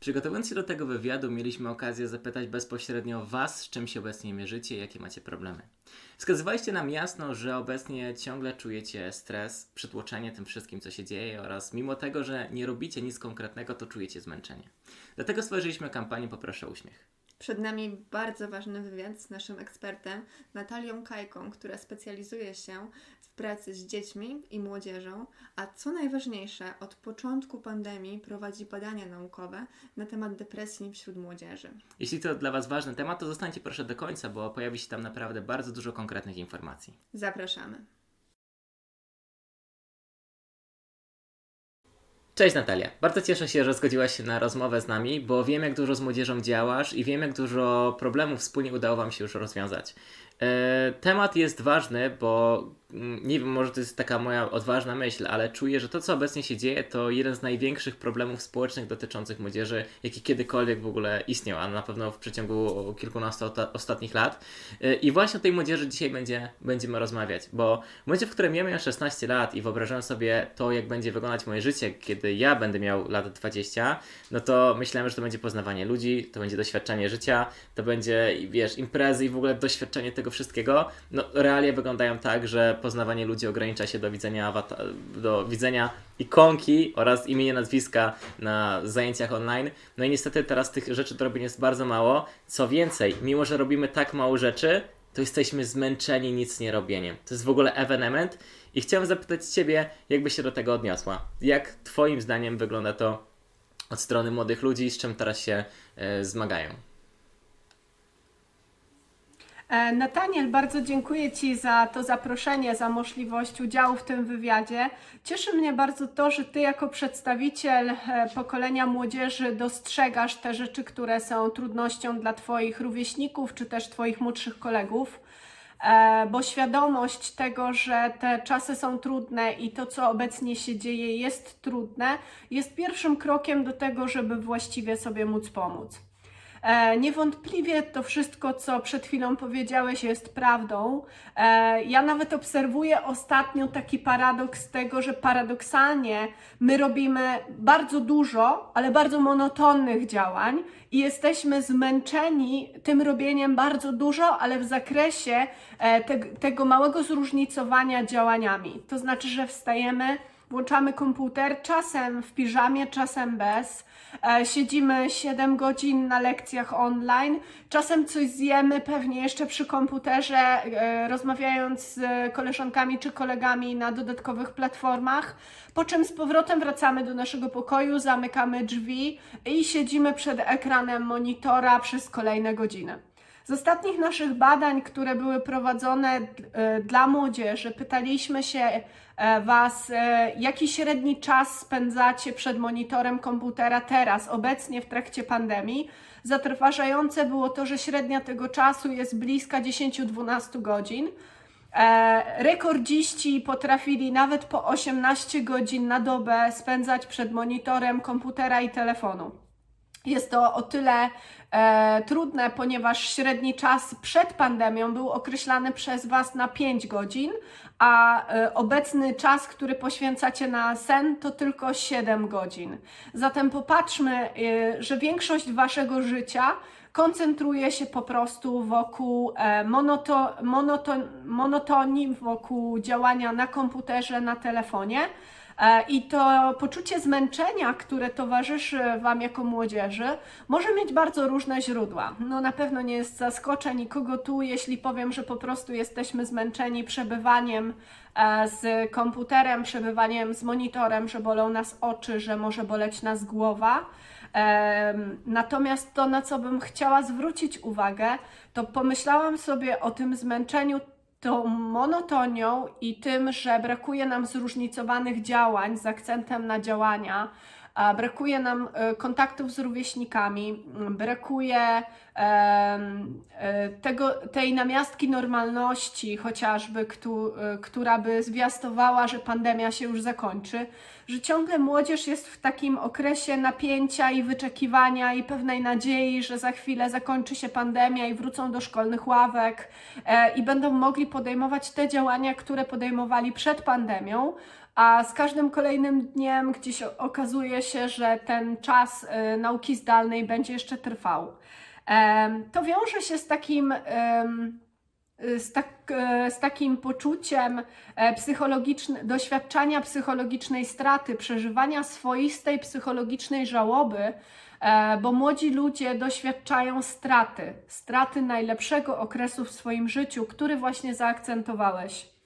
Przygotowując się do tego wywiadu, mieliśmy okazję zapytać bezpośrednio Was, z czym się obecnie mierzycie i jakie macie problemy. Wskazywaliście nam jasno, że obecnie ciągle czujecie stres, przytłoczenie tym wszystkim, co się dzieje oraz mimo tego, że nie robicie nic konkretnego, to czujecie zmęczenie. Dlatego stworzyliśmy kampanię Poproszę Uśmiech. Przed nami bardzo ważny wywiad z naszym ekspertem Natalią Kajką, która specjalizuje się w pracy z dziećmi i młodzieżą, a co najważniejsze, od początku pandemii prowadzi badania naukowe na temat depresji wśród młodzieży. Jeśli to dla Was ważny temat, to zostańcie proszę do końca, bo pojawi się tam naprawdę bardzo dużo konkretnych informacji. Zapraszamy. Cześć Natalia, bardzo cieszę się, że zgodziłaś się na rozmowę z nami, bo wiem jak dużo z młodzieżą działasz i wiem jak dużo problemów wspólnie udało Wam się już rozwiązać. E, temat jest ważny, bo mm, nie wiem, może to jest taka moja odważna myśl, ale czuję, że to co obecnie się dzieje to jeden z największych problemów społecznych dotyczących młodzieży, jaki kiedykolwiek w ogóle istniał, a na pewno w przeciągu kilkunastu ostatnich lat. E, I właśnie o tej młodzieży dzisiaj będzie, będziemy rozmawiać, bo w momencie, w którym ja miałem 16 lat i wyobrażałem sobie to, jak będzie wyglądać moje życie, kiedy ja będę miał lat 20, no to myślałem, że to będzie poznawanie ludzi, to będzie doświadczenie życia, to będzie, wiesz, imprezy i w ogóle doświadczenie tego wszystkiego. No, realia wyglądają tak, że poznawanie ludzi ogranicza się do widzenia, awata- do widzenia ikonki oraz imienia, nazwiska na zajęciach online. No i niestety teraz tych rzeczy do robienia jest bardzo mało. Co więcej, mimo że robimy tak mało rzeczy, to jesteśmy zmęczeni nic nie robieniem. To jest w ogóle ewenement i chciałem zapytać Ciebie, jak byś się do tego odniosła? Jak Twoim zdaniem wygląda to od strony młodych ludzi, z czym teraz się e, zmagają? E, Nataniel, bardzo dziękuję Ci za to zaproszenie, za możliwość udziału w tym wywiadzie. Cieszy mnie bardzo to, że Ty jako przedstawiciel e, pokolenia młodzieży dostrzegasz te rzeczy, które są trudnością dla Twoich rówieśników czy też Twoich młodszych kolegów. E, Bo świadomość tego, że te czasy są trudne i to, co obecnie się dzieje, jest trudne, jest pierwszym krokiem do tego, żeby właściwie sobie móc pomóc. E, Niewątpliwie to wszystko, co przed chwilą powiedziałeś, jest prawdą. E, Ja nawet obserwuję ostatnio taki paradoks tego, że paradoksalnie my robimy bardzo dużo, ale bardzo monotonnych działań i jesteśmy zmęczeni tym robieniem bardzo dużo, ale w zakresie e, te, tego małego zróżnicowania działaniami. To znaczy, że wstajemy, włączamy komputer, czasem w piżamie, czasem bez. E, Siedzimy 7 godzin na lekcjach online, czasem coś zjemy, pewnie jeszcze przy komputerze, e, rozmawiając z koleżankami czy kolegami na dodatkowych platformach, po czym z powrotem wracamy do naszego pokoju, zamykamy drzwi i siedzimy przed ekranem monitora przez kolejne godziny. Z ostatnich naszych badań, które były prowadzone e, dla młodzieży, pytaliśmy się e, Was, e, jaki średni czas spędzacie przed monitorem komputera teraz, obecnie w trakcie pandemii. Zatrważające było to, że średnia tego czasu jest bliska 10-12 godzin. Rekordziści potrafili nawet po 18 godzin na dobę spędzać przed monitorem komputera i telefonu. Jest to o tyle e, trudne, ponieważ średni czas przed pandemią był określany przez Was na 5 godzin, a e, obecny czas, który poświęcacie na sen, to tylko 7 godzin. Zatem popatrzmy, e, że większość Waszego życia koncentruje się po prostu wokół e, monoto, monoto, monotonii, wokół działania na komputerze, na telefonie. E, I to poczucie zmęczenia, które towarzyszy Wam jako młodzieży, może mieć bardzo różne źródła. No na pewno nie jest zaskoczę nikogo tu, jeśli powiem, że po prostu jesteśmy zmęczeni przebywaniem e, z komputerem, przebywaniem z monitorem, że bolą nas oczy, że może boleć nas głowa. Em, Natomiast to, na co bym chciała zwrócić uwagę, to pomyślałam sobie o tym zmęczeniu tą monotonią i tym, że brakuje nam zróżnicowanych działań z akcentem na działania, brakuje nam e, kontaktów z rówieśnikami, brakuje e, tego, tej namiastki normalności, chociażby, e, która by zwiastowała, że pandemia się już zakończy, że ciągle młodzież jest w takim okresie napięcia i wyczekiwania i pewnej nadziei, że za chwilę zakończy się pandemia i wrócą do szkolnych ławek i będą mogli podejmować te działania, które podejmowali przed pandemią, a z każdym kolejnym dniem gdzieś okazuje się, że ten czas e, nauki zdalnej będzie jeszcze trwał. To wiąże się z takim, em, z, tak, e, z takim poczuciem e, psychologiczne, doświadczania psychologicznej straty, przeżywania swoistej psychologicznej żałoby, e, bo młodzi ludzie doświadczają straty, straty najlepszego okresu w swoim życiu, który właśnie zaakcentowałeś.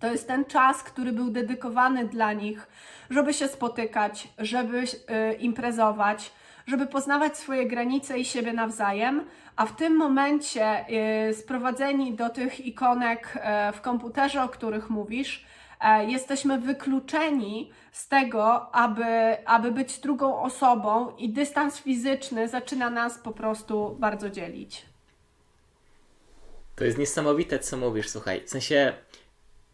To jest ten czas, który był dedykowany dla nich, żeby się spotykać, żeby e, imprezować, żeby poznawać swoje granice i siebie nawzajem, a w tym momencie e, sprowadzeni do tych ikonek e, w komputerze, o których mówisz, jesteśmy wykluczeni z tego, aby, aby być drugą osobą i dystans fizyczny zaczyna nas po prostu bardzo dzielić. To jest niesamowite, co mówisz, słuchaj. W sensie,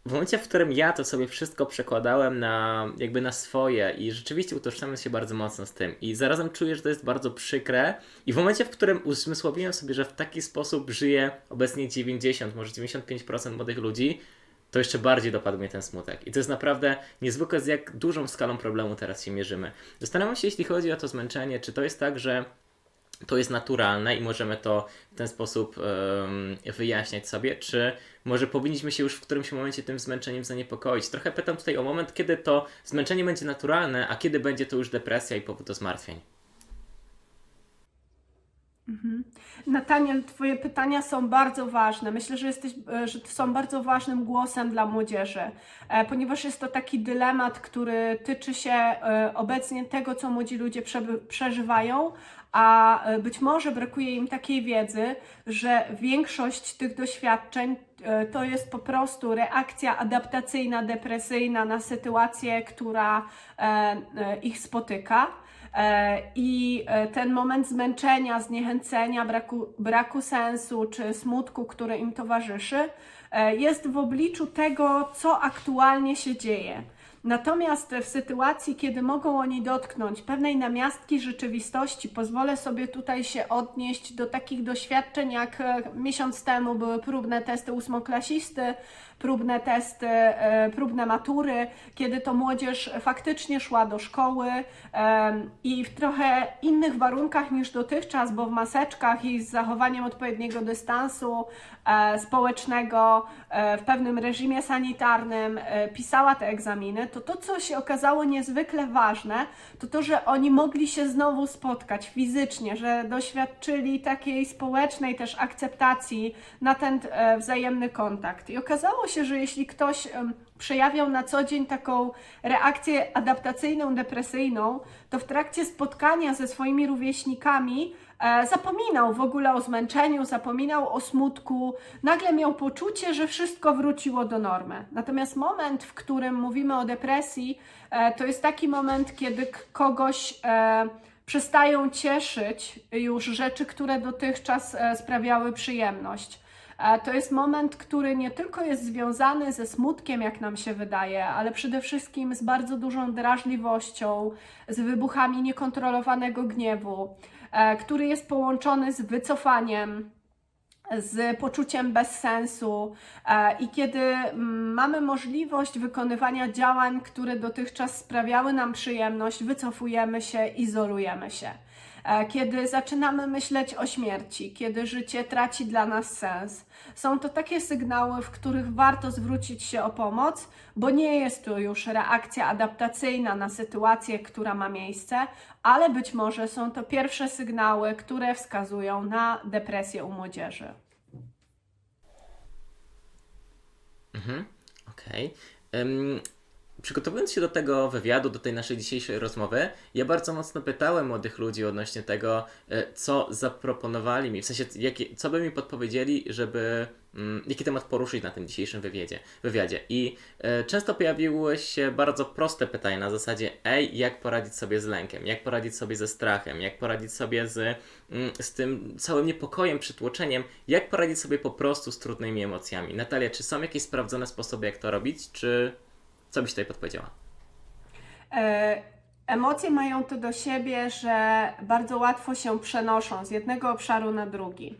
w momencie, w którym ja to sobie wszystko przekładałem na jakby na swoje i rzeczywiście utożsamiam się bardzo mocno z tym i zarazem czuję, że to jest bardzo przykre i w momencie, w którym uzmysłowiłem sobie, że w taki sposób żyje obecnie 90, może 95% młodych ludzi, to jeszcze bardziej dopadł mnie ten smutek. I to jest naprawdę niezwykłe, z jak dużą skalą problemu teraz się mierzymy. Zastanawiam się, jeśli chodzi o to zmęczenie, czy to jest tak, że to jest naturalne i możemy to w ten sposób em, wyjaśniać sobie, czy może powinniśmy się już w którymś momencie tym zmęczeniem zaniepokoić. Trochę pytam tutaj o moment, kiedy to zmęczenie będzie naturalne, a kiedy będzie to już depresja i powód do zmartwień. Nataniel, Twoje pytania są bardzo ważne. Myślę, że, jesteś, e, że są bardzo ważnym głosem dla młodzieży, e, ponieważ jest to taki dylemat, który tyczy się e, obecnie tego, co młodzi ludzie przeżywają, a e, być może brakuje im takiej wiedzy, że większość tych doświadczeń e, to jest po prostu reakcja adaptacyjna, depresyjna na sytuację, która e, ich spotyka. I ten moment zmęczenia, zniechęcenia, braku, braku sensu czy smutku, który im towarzyszy, jest w obliczu tego, co aktualnie się dzieje. Natomiast w sytuacji, kiedy mogą oni dotknąć pewnej namiastki rzeczywistości, pozwolę sobie tutaj się odnieść do takich doświadczeń, jak e, miesiąc temu były próbne testy ósmoklasisty, próbne testy, e, próbne matury, kiedy to młodzież faktycznie szła do szkoły i w trochę innych warunkach niż dotychczas, bo w maseczkach i z zachowaniem odpowiedniego dystansu e, społecznego, e, w pewnym reżimie sanitarnym pisała te egzaminy, to to, co się okazało niezwykle ważne, to to, że oni mogli się znowu spotkać fizycznie, że doświadczyli takiej społecznej też akceptacji na ten wzajemny kontakt. I okazało się, że jeśli ktoś przejawiał na co dzień taką reakcję adaptacyjną, depresyjną, to w trakcie spotkania ze swoimi rówieśnikami e, zapominał w ogóle o zmęczeniu, zapominał o smutku, nagle miał poczucie, że wszystko wróciło do normy. Natomiast moment, w którym mówimy o depresji, e, to jest taki moment, kiedy kogoś e, przestają cieszyć już rzeczy, które dotychczas sprawiały przyjemność. E, To jest moment, który nie tylko jest związany ze smutkiem, jak nam się wydaje, ale przede wszystkim z bardzo dużą drażliwością, z wybuchami niekontrolowanego gniewu, e, który jest połączony z wycofaniem, z poczuciem bezsensu e, i kiedy mm, mamy możliwość wykonywania działań, które dotychczas sprawiały nam przyjemność, wycofujemy się, izolujemy się. E, Kiedy zaczynamy myśleć o śmierci, kiedy życie traci dla nas sens, są to takie sygnały, w których warto zwrócić się o pomoc, bo nie jest to już reakcja adaptacyjna na sytuację, która ma miejsce, ale być może są to pierwsze sygnały, które wskazują na depresję u młodzieży. Mhm, okej. Em, Przygotowując się do tego wywiadu, do tej naszej dzisiejszej rozmowy, ja bardzo mocno pytałem młodych ludzi odnośnie tego, e, co zaproponowali mi, w sensie, jakie, co by mi podpowiedzieli, żeby, mm, jaki temat poruszyć na tym dzisiejszym wywiadzie. wywiadzie. I e, często pojawiły się bardzo proste pytania na zasadzie, ej, jak poradzić sobie z lękiem, jak poradzić sobie ze strachem, jak poradzić sobie z, mm, z tym całym niepokojem, przytłoczeniem, jak poradzić sobie po prostu z trudnymi emocjami. Natalia, czy są jakieś sprawdzone sposoby, jak to robić, czy co byś tutaj podpowiedziała? E, Emocje mają to do siebie, że bardzo łatwo się przenoszą z jednego obszaru na drugi.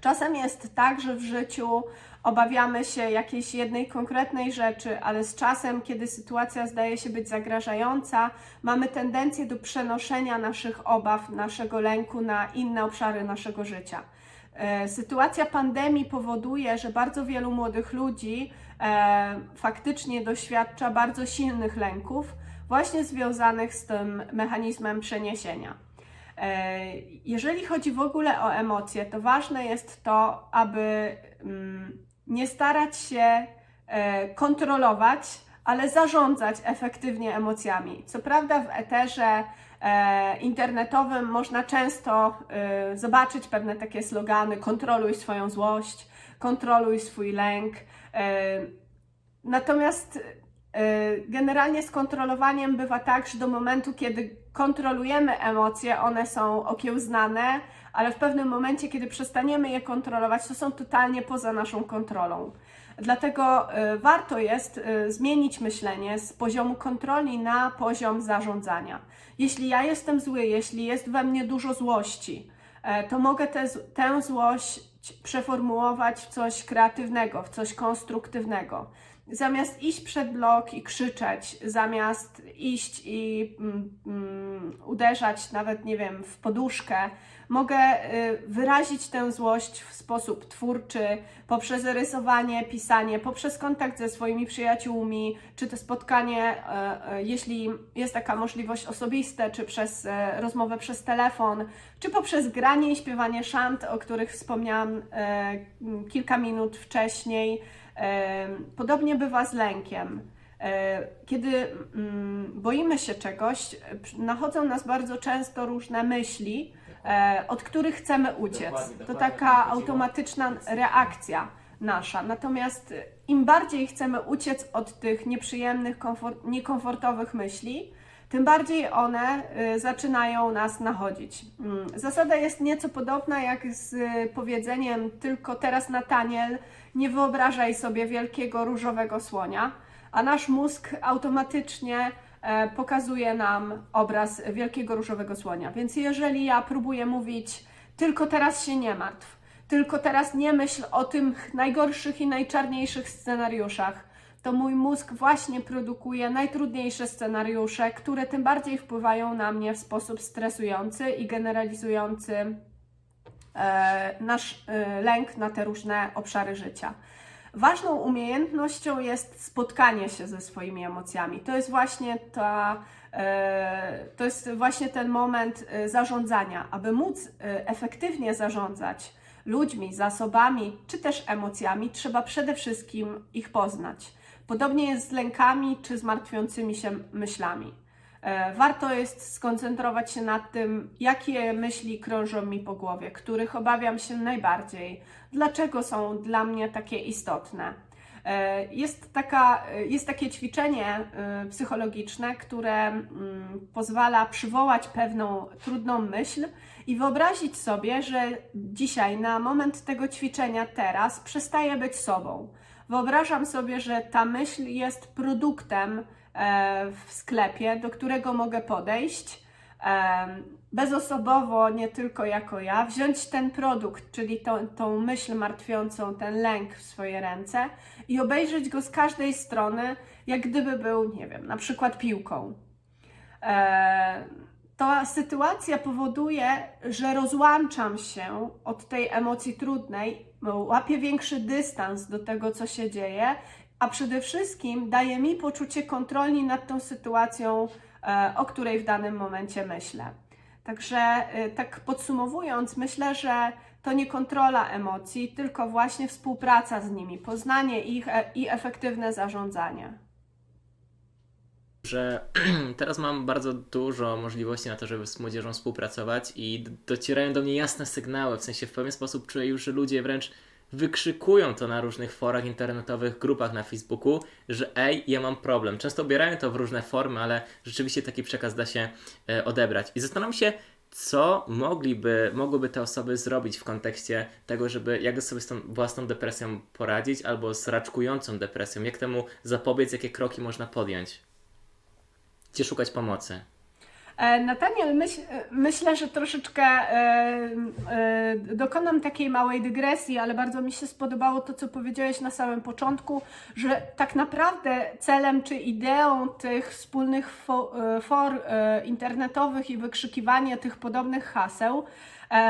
Czasem jest tak, że w życiu obawiamy się jakiejś jednej konkretnej rzeczy, ale z czasem, kiedy sytuacja zdaje się być zagrażająca, mamy tendencję do przenoszenia naszych obaw, naszego lęku na inne obszary naszego życia. E, Sytuacja pandemii powoduje, że bardzo wielu młodych ludzi e, faktycznie doświadcza bardzo silnych lęków, właśnie związanych z tym mechanizmem przeniesienia. E, Jeżeli chodzi w ogóle o emocje, to ważne jest to, aby mm, nie starać się kontrolować, ale zarządzać efektywnie emocjami. Co prawda, w eterze internetowym można często e, zobaczyć pewne takie slogany: kontroluj swoją złość, kontroluj swój lęk. E, natomiast e, generalnie z kontrolowaniem bywa tak, że do momentu, kiedy kontrolujemy emocje, one są okiełznane, ale w pewnym momencie, kiedy przestaniemy je kontrolować, to są totalnie poza naszą kontrolą. Dlatego e, warto jest e, zmienić myślenie z poziomu kontroli na poziom zarządzania. Jeśli ja jestem zły, jeśli jest we mnie dużo złości, e, to mogę z- tę złość przeformułować w coś kreatywnego, w coś konstruktywnego. Zamiast iść przed blok i krzyczeć, zamiast iść i mm, mm, uderzać nawet, nie wiem, w poduszkę, mogę y, wyrazić tę złość w sposób twórczy, poprzez rysowanie, pisanie, poprzez kontakt ze swoimi przyjaciółmi, czy to spotkanie, e, e, jeśli jest taka możliwość osobiste, czy przez e, rozmowę przez telefon, czy poprzez granie i śpiewanie szant, o których wspomniałam kilka minut wcześniej. Podobnie bywa z lękiem. Kiedy mm, boimy się czegoś, nachodzą nas bardzo często różne myśli, od których chcemy uciec. To taka automatyczna reakcja nasza. Natomiast e, im bardziej chcemy uciec od tych nieprzyjemnych, komfort, niekomfortowych myśli, tym bardziej one y, zaczynają nas nachodzić. Mm, Zasada jest nieco podobna jak z y, powiedzeniem tylko teraz Nataniel, nie wyobrażaj sobie wielkiego różowego słonia, a nasz mózg automatycznie e, pokazuje nam obraz wielkiego różowego słonia. Więc jeżeli ja próbuję mówić tylko teraz się nie martw, tylko teraz nie myśl o tych najgorszych i najczarniejszych scenariuszach, to mój mózg właśnie produkuje najtrudniejsze scenariusze, które tym bardziej wpływają na mnie w sposób stresujący i generalizujący e, nasz e, lęk na te różne obszary życia. Ważną umiejętnością jest spotkanie się ze swoimi emocjami. To jest właśnie ta, e, to jest właśnie ten moment e, zarządzania. Aby móc e, efektywnie zarządzać ludźmi, zasobami czy też emocjami, trzeba przede wszystkim ich poznać. Podobnie jest z lękami czy z się myślami. E, Warto jest skoncentrować się nad tym, jakie myśli krążą mi po głowie, których obawiam się najbardziej, dlaczego są dla mnie takie istotne. E, Jest, taka, e, jest takie ćwiczenie psychologiczne, które mm, pozwala przywołać pewną trudną myśl i wyobrazić sobie, że dzisiaj, na moment tego ćwiczenia, teraz, przestaję być sobą. Wyobrażam sobie, że ta myśl jest produktem w sklepie, do którego mogę podejść em, bezosobowo, nie tylko jako ja, wziąć ten produkt, czyli tą, tą myśl martwiącą, ten lęk w swoje ręce i obejrzeć go z każdej strony, jak gdyby był, nie wiem, na przykład piłką. E, ta sytuacja powoduje, że rozłączam się od tej emocji trudnej, łapię większy dystans do tego, co się dzieje, a przede wszystkim daje mi poczucie kontroli nad tą sytuacją, e, o której w danym momencie myślę. Także e, tak podsumowując, myślę, że to nie kontrola emocji, tylko właśnie współpraca z nimi, poznanie ich e, i efektywne zarządzanie. że teraz mam bardzo dużo możliwości na to, żeby z młodzieżą współpracować i docierają do mnie jasne sygnały, w sensie w pewien sposób czuję już, że ludzie wręcz wykrzykują to na różnych forach internetowych, grupach na Facebooku, że ej, ja mam problem. Często obierają to w różne formy, ale rzeczywiście taki przekaz da się e, odebrać. I zastanawiam się, co mogliby, mogłyby te osoby zrobić w kontekście tego, żeby jak sobie z tą własną depresją poradzić, albo z raczkującą depresją, jak temu zapobiec, jakie kroki można podjąć gdzie szukać pomocy. E, Nataniel, myśl, myślę, że troszeczkę e, e, dokonam takiej małej dygresji, ale bardzo mi się spodobało to, co powiedziałeś na samym początku, że tak naprawdę celem czy ideą tych wspólnych fo, for internetowych i wykrzykiwanie tych podobnych haseł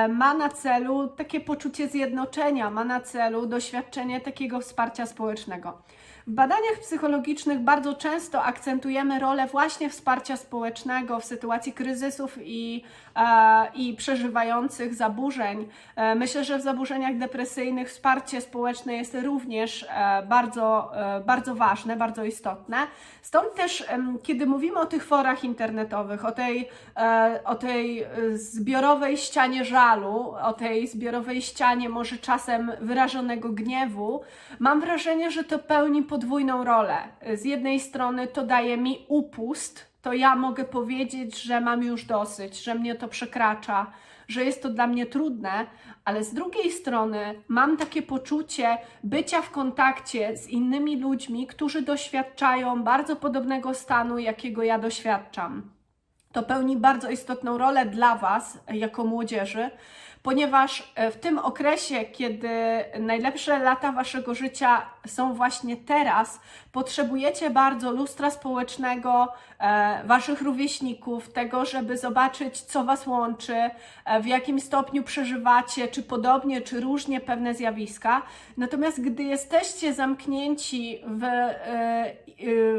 ma na celu takie poczucie zjednoczenia, ma na celu doświadczenie takiego wsparcia społecznego. W badaniach psychologicznych bardzo często akcentujemy rolę właśnie wsparcia społecznego w sytuacji kryzysów i, e, i przeżywających zaburzeń. E, myślę, że w zaburzeniach depresyjnych wsparcie społeczne jest również e, bardzo, e, bardzo ważne, bardzo istotne. Stąd też, kiedy mówimy o tych forach internetowych, o tej, e, o tej e, zbiorowej ścianie żalu, o tej zbiorowej ścianie może czasem wyrażonego gniewu, mam wrażenie, że to pełni podwójną rolę. Z jednej strony to daje mi upust, to ja mogę powiedzieć, że mam już dosyć, że mnie to przekracza, że jest to dla mnie trudne, ale z drugiej strony mam takie poczucie bycia w kontakcie z innymi ludźmi, którzy doświadczają bardzo podobnego stanu, jakiego ja doświadczam. To pełni bardzo istotną rolę dla Was, jako młodzieży, ponieważ e, w tym okresie, kiedy najlepsze lata Waszego życia są właśnie teraz, potrzebujecie bardzo lustra społecznego, e, Waszych rówieśników, tego, żeby zobaczyć, co Was łączy, e, w jakim stopniu przeżywacie, czy podobnie, czy różnie pewne zjawiska. Natomiast gdy jesteście zamknięci w,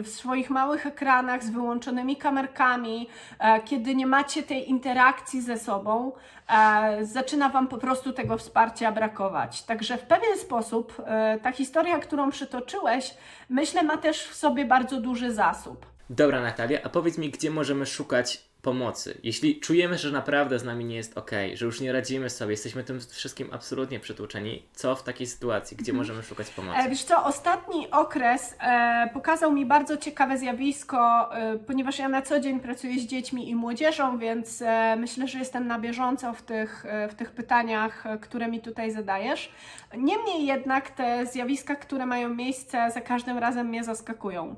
w swoich małych ekranach z wyłączonymi kamerkami, e, kiedy nie macie tej interakcji ze sobą, e, zaczyna Wam po prostu tego wsparcia brakować. Także w pewien sposób e, ta historia, którą przytoczyłeś, myślę, ma też w sobie bardzo duży zasób. Dobra, Natalia, a powiedz mi, gdzie możemy szukać pomocy? Jeśli czujemy, że naprawdę z nami nie jest ok, że już nie radzimy sobie, jesteśmy tym wszystkim absolutnie przytłuczeni, co w takiej sytuacji? Gdzie możemy szukać pomocy? E, Wiesz co, ostatni okres e, pokazał mi bardzo ciekawe zjawisko, e, ponieważ ja na co dzień pracuję z dziećmi i młodzieżą, więc e, myślę, że jestem na bieżąco w tych, e, w tych pytaniach, e, które mi tutaj zadajesz. Niemniej jednak te zjawiska, które mają miejsce, za każdym razem mnie zaskakują.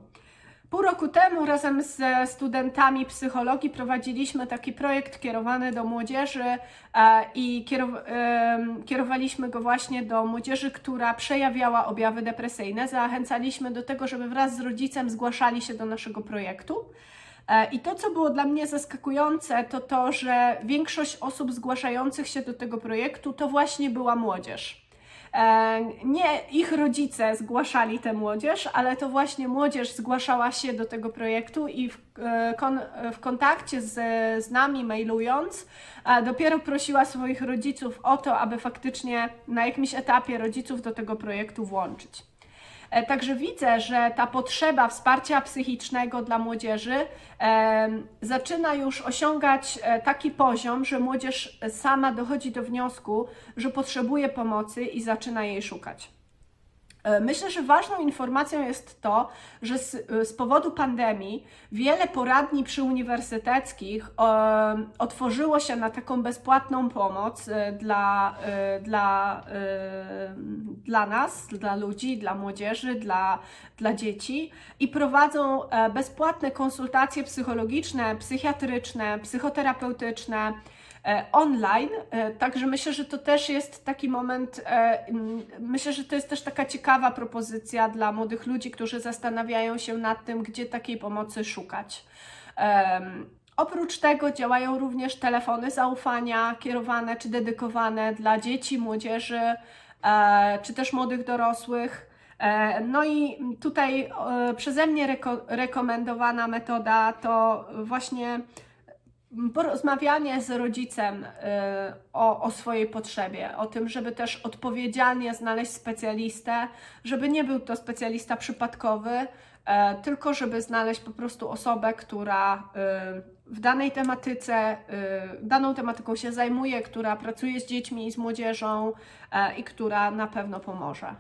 Pół roku temu razem ze studentami psychologii prowadziliśmy taki projekt kierowany do młodzieży e, i kierowaliśmy go właśnie do młodzieży, która przejawiała objawy depresyjne. Zachęcaliśmy do tego, żeby wraz z rodzicem zgłaszali się do naszego projektu. E, I to, co było dla mnie zaskakujące, to to, że większość osób zgłaszających się do tego projektu to właśnie była młodzież. E, Nie ich rodzice zgłaszali tę młodzież, ale to właśnie młodzież zgłaszała się do tego projektu i w, e, kon, w kontakcie z, z nami, mailując, dopiero prosiła swoich rodziców o to, aby faktycznie na jakimś etapie rodziców do tego projektu włączyć. E, Także widzę, że ta potrzeba wsparcia psychicznego dla młodzieży em, zaczyna już osiągać e, taki poziom, że młodzież sama dochodzi do wniosku, że potrzebuje pomocy i zaczyna jej szukać. E, Myślę, że ważną informacją jest to, że z, z powodu pandemii wiele poradni przyuniwersyteckich e, otworzyło się na taką bezpłatną pomoc e, dla, e, dla, e, dla nas, dla ludzi, dla młodzieży, dla, dla dzieci i prowadzą e, bezpłatne konsultacje psychologiczne, psychiatryczne, psychoterapeutyczne e, online. E, Także myślę, że to też jest taki moment, e, myślę, że to jest też taka ciekawa propozycja dla młodych ludzi, którzy zastanawiają się nad tym, gdzie takiej pomocy szukać. Oprócz tego działają również telefony zaufania kierowane czy dedykowane dla dzieci, młodzieży, e, czy też młodych dorosłych. E, No i tutaj e, przeze mnie reko- rekomendowana metoda to właśnie porozmawianie z rodzicem y, o, o swojej potrzebie, o tym, żeby też odpowiedzialnie znaleźć specjalistę, żeby nie był to specjalista przypadkowy, e, tylko żeby znaleźć po prostu osobę, która y, w danej tematyce, y, daną tematyką się zajmuje, która pracuje z dziećmi i z młodzieżą e, i która na pewno pomoże.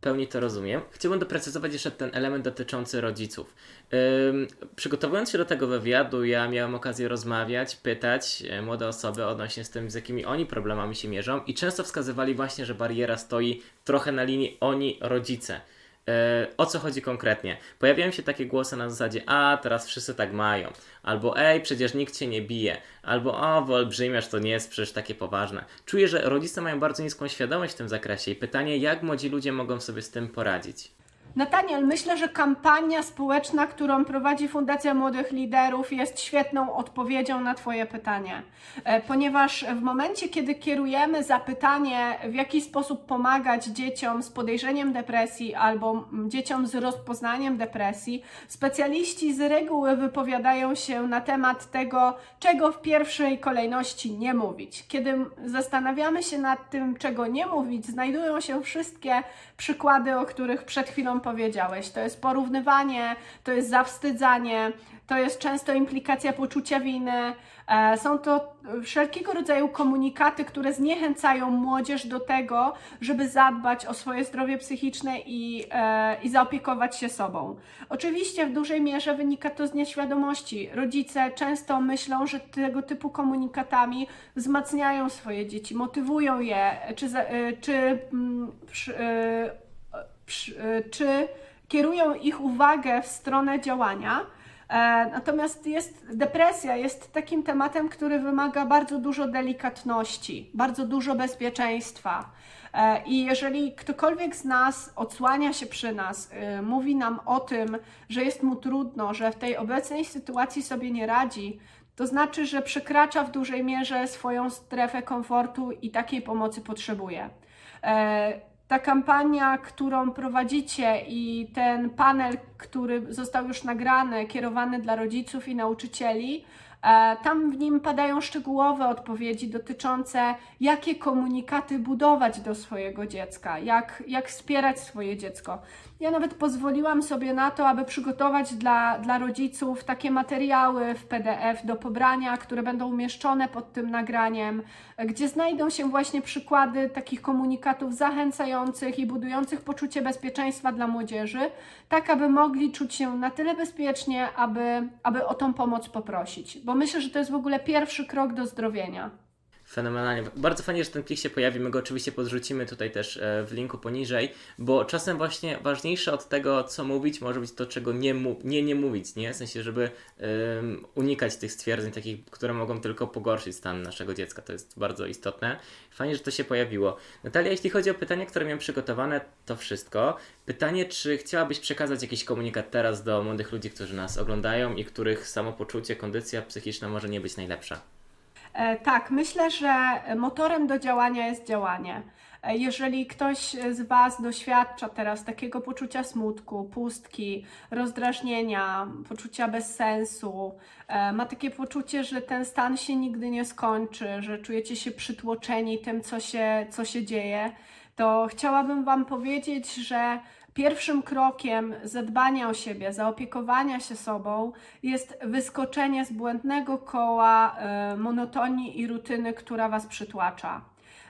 Pełni to rozumiem. Chciałbym doprecyzować jeszcze ten element dotyczący rodziców. Ym, przygotowując się do tego wywiadu, ja miałem okazję rozmawiać, pytać e, młode osoby odnośnie z tym, z jakimi oni problemami się mierzą i często wskazywali właśnie, że bariera stoi trochę na linii oni-rodzice. E, o co chodzi konkretnie? Pojawiają się takie głosy na zasadzie, a teraz wszyscy tak mają, albo ej, przecież nikt cię nie bije, albo o, wyolbrzymiasz, to nie jest przecież takie poważne. Czuję, że rodzice mają bardzo niską świadomość w tym zakresie i pytanie, jak młodzi ludzie mogą sobie z tym poradzić? Nataniel, myślę, że kampania społeczna, którą prowadzi Fundacja Młodych Liderów, jest świetną odpowiedzią na Twoje pytanie, E, ponieważ w momencie, kiedy kierujemy zapytanie, w jaki sposób pomagać dzieciom z podejrzeniem depresji albo dzieciom z rozpoznaniem depresji, specjaliści z reguły wypowiadają się na temat tego, czego w pierwszej kolejności nie mówić. Kiedy zastanawiamy się nad tym, czego nie mówić, znajdują się wszystkie przykłady, o których przed chwilą powiedziałeś. To jest porównywanie, to jest zawstydzanie, to jest często implikacja poczucia winy. E, Są to wszelkiego rodzaju komunikaty, które zniechęcają młodzież do tego, żeby zadbać o swoje zdrowie psychiczne i, e, i zaopiekować się sobą. Oczywiście w dużej mierze wynika to z nieświadomości. Rodzice często myślą, że tego typu komunikatami wzmacniają swoje dzieci, motywują je, czy, e, czy, mm, czy kierują ich uwagę w stronę działania. E, Natomiast jest depresja jest takim tematem, który wymaga bardzo dużo delikatności, bardzo dużo bezpieczeństwa. E, I jeżeli ktokolwiek z nas odsłania się przy nas, y, mówi nam o tym, że jest mu trudno, że w tej obecnej sytuacji sobie nie radzi, to znaczy, że przekracza w dużej mierze swoją strefę komfortu i takiej pomocy potrzebuje. Ta kampania, którą prowadzicie i ten panel, który został już nagrany, kierowany dla rodziców i nauczycieli, e, tam w nim padają szczegółowe odpowiedzi dotyczące, jakie komunikaty budować do swojego dziecka, jak, jak wspierać swoje dziecko. Ja nawet pozwoliłam sobie na to, aby przygotować dla, dla rodziców takie materiały w PDF do pobrania, które będą umieszczone pod tym nagraniem, gdzie znajdą się właśnie przykłady takich komunikatów zachęcających i budujących poczucie bezpieczeństwa dla młodzieży, tak aby mogli czuć się na tyle bezpiecznie, aby, aby o tą pomoc poprosić. Bo myślę, że to jest w ogóle pierwszy krok do zdrowienia. Fenomenalnie. Bardzo fajnie, że ten plik się pojawi. My go oczywiście podrzucimy tutaj też e, w linku poniżej, bo czasem właśnie ważniejsze od tego, co mówić, może być to, czego nie, nie, nie mówić, nie? W sensie, żeby ym, unikać tych stwierdzeń takich, które mogą tylko pogorszyć stan naszego dziecka. To jest bardzo istotne. Fajnie, że to się pojawiło. Natalia, jeśli chodzi o pytanie, które miałem przygotowane, to wszystko. Pytanie, czy chciałabyś przekazać jakiś komunikat teraz do młodych ludzi, którzy nas oglądają i których samopoczucie, kondycja psychiczna może nie być najlepsza? E, Tak, myślę, że motorem do działania jest działanie. E, Jeżeli ktoś z Was doświadcza teraz takiego poczucia smutku, pustki, rozdrażnienia, poczucia bezsensu, e, ma takie poczucie, że ten stan się nigdy nie skończy, że czujecie się przytłoczeni tym, co się, co się dzieje, to chciałabym Wam powiedzieć, że pierwszym krokiem zadbania o siebie, zaopiekowania się sobą jest wyskoczenie z błędnego koła e, monotonii i rutyny, która Was przytłacza.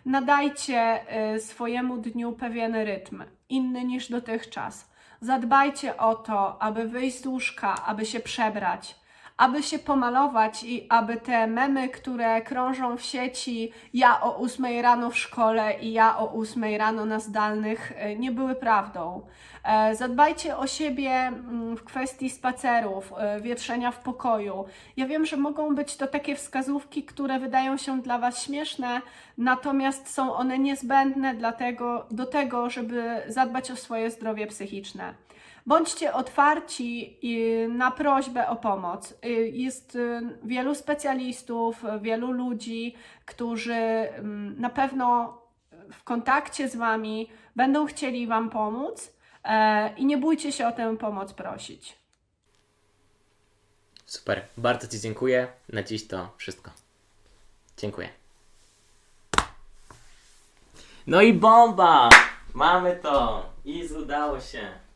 Nadajcie e, swojemu dniu pewien rytm, inny niż dotychczas. Zadbajcie o to, aby wyjść z łóżka, aby się przebrać, aby się pomalować i aby te memy, które krążą w sieci, ja o 8 rano w szkole i ja o 8 rano na zdalnych, e, nie były prawdą. E, Zadbajcie o siebie mm, w kwestii spacerów, e, wietrzenia w pokoju. Ja wiem, że mogą być to takie wskazówki, które wydają się dla Was śmieszne, natomiast są one niezbędne dlatego, do tego, żeby zadbać o swoje zdrowie psychiczne. Bądźcie otwarci y, na prośbę o pomoc. Y, Jest y, wielu specjalistów, wielu ludzi, którzy mm, na pewno w kontakcie z Wami będą chcieli Wam pomóc e, i nie bójcie się o tę pomoc prosić. Super, bardzo Ci dziękuję. Na dziś to wszystko. Dziękuję. No i bomba! Mamy to! I udało się.